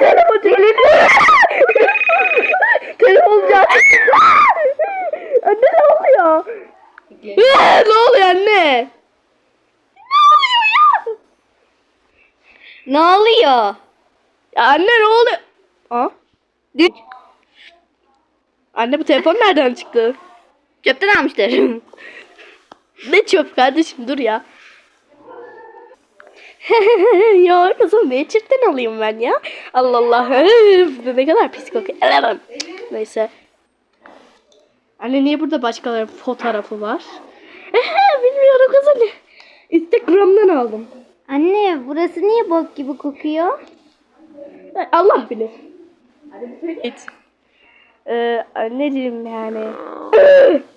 telefon telefon. Anne ne oluyor? Ne oluyor anne? Ne oluyor ya? Anne ne oluyor? Anne bu telefon nereden çıktı? Çöpten almıştır. Ne çöp kardeşim dur ya. ya kızım ne çiftten alayım ben ya? Allah Allah. Ne kadar pis kokuyor. Neyse. Anne niye burada başkalarının fotoğrafı var? Bilmiyorum kızım. Instagram'dan aldım. Anne burası niye bok gibi kokuyor? Allah bilir. Evet. Ee, anneciğim yani.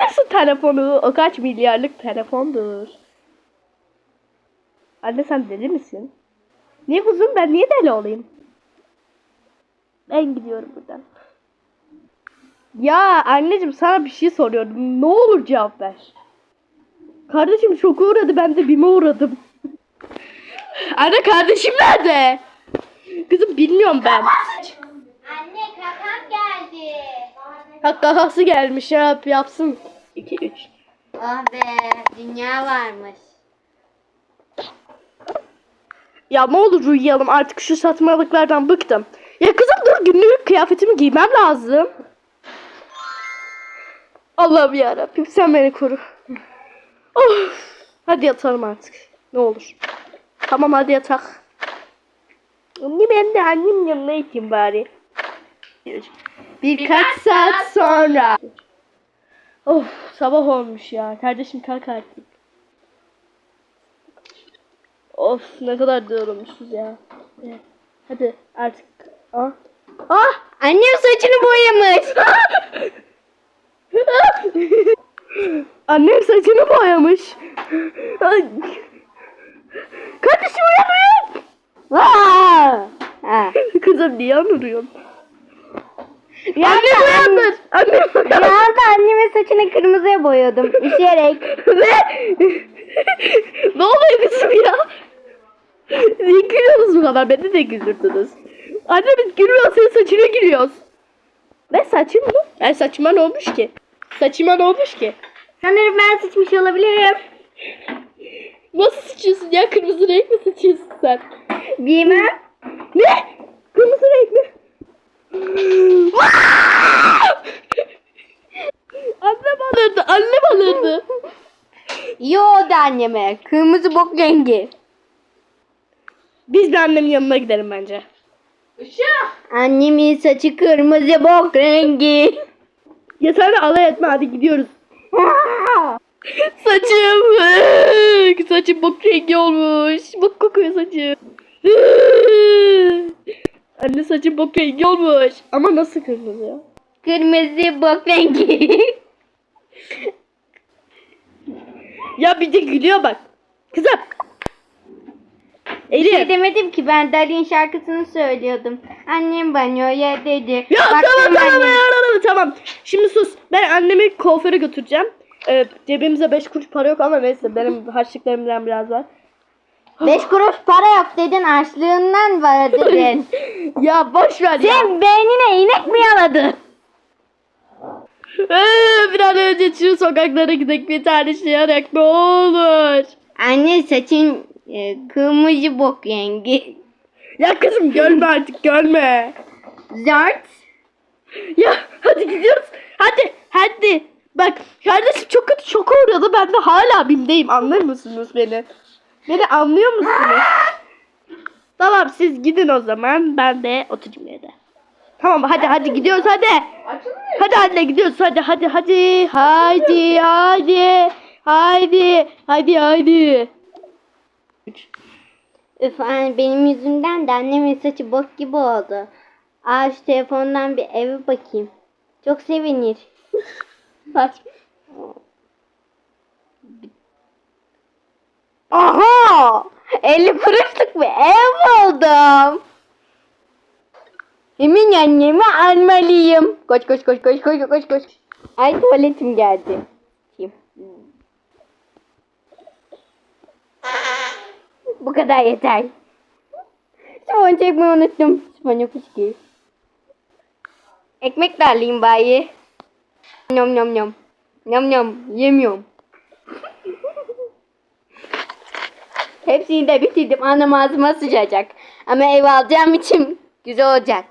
Atıyorsun telefonu? O kaç milyarlık telefondur. Anne sen deli misin? Niye kuzum ben niye deli olayım? Ben gidiyorum buradan. Ya anneciğim sana bir şey soruyorum. Ne olur cevap ver. Kardeşim şoka uğradı ben de bime uğradım. Anne kardeşim nerede? Kızım bilmiyorum ben. Anne kakam geldi. Ha kakası gelmiş ya yapsın. 2 3. Ah be dünya varmış. Ya ne olur uyuyalım artık şu satmalıklardan bıktım. Ya kızım dur günlük kıyafetimi giymem lazım. Allah'ım yarabbim sen beni koru. Of. Hadi yatalım artık. Ne olur. Tamam hadi yatak. Anne ben de annemin yanına gideyim bari. Birkaç saat sonra. Of sabah olmuş ya. Kardeşim kalk artık. Of ne kadar yorulmuşuz ya. Evet. Hadi artık. Ah. Ah! Annem saçını boyamış. Annem saçını boyamış. Ay. Kardeşim uyan uyan. Kızım niye anırıyorsun? Ya Annem da uyandır. Annem uyandır. Rüyamda annemin saçını kırmızıya boyadım. Üşüyerek. ne? ne oluyor kızım ya? Niye gülüyorsunuz bu kadar? Beni de güldürdünüz. Anne biz gülmüyoruz. Senin saçına gülüyoruz. Ne saçım mı? Ben saçıma ne olmuş ki? Saçıma ne olmuş ki? Sanırım ben sıçmış olabilirim. Nasıl sıçıyorsun ya? Kırmızı renk mi sıçıyorsun sen? Bilmem. Ne? Annem alırdı, annem alırdı. Yo da anneme. Kırmızı bok rengi. Biz de annemin yanına gidelim bence. Annemin saçı kırmızı bok rengi. Ya sen de alay etme hadi gidiyoruz. Saçım. Saçım bok rengi olmuş. Bok kokuyor saçım. Anne saçım bok rengi olmuş. Ama nasıl kırmızı ya? Kırmızı bok rengi. Ya bir de gülüyor bak. Kızım. Bir Elif. şey demedim ki ben Dalin şarkısını söylüyordum. Annem banyoya dedi. Ya Baktım tamam tamam, annem- tamam tamam. Şimdi sus. Ben annemi kuaföre götüreceğim. Ee, cebimizde 5 kuruş para yok ama neyse benim harçlıklarımdan biraz var. Beş kuruş para yok dedin açlığından var dedin. ya boş ver ya. Sen beynine inek mi yaladın? Ee, bir an önce şu sokaklara gidelim bir tane şey yarak ne olur. Anne saçın e, kırmızı bok rengi. Ya kızım görme artık görme. Zart. Ya hadi gidiyoruz. Hadi hadi. Bak kardeşim çok kötü şoka uğradı. Ben de hala bimdeyim. Anlıyor musunuz beni? Beni anlıyor musunuz? tamam siz gidin o zaman. Ben de oturayım evde. Tamam hadi hadi gidiyoruz hadi. Hadi anne gidiyoruz hadi hadi hadi. Haydi haydi. Haydi. Haydi haydi. Üf anne benim yüzümden de annemin saçı bok gibi oldu. Aa şu telefondan bir eve bakayım. Çok sevinir. Bak. Aha! 50 kuruşluk bir ev buldum. Hemen annemi almalıyım. Koş koş koş koş koş koş koş. Ay tuvaletim geldi. Bu kadar yeter. Sifon çekmeyi unuttum. Sifon yok hiç ki. Ekmek de alayım bari. Nom nom nom. Nom nom. Yemiyorum. Hepsini de bitirdim. Anam ağzıma sıçacak. Ama ev alacağım için güzel olacak.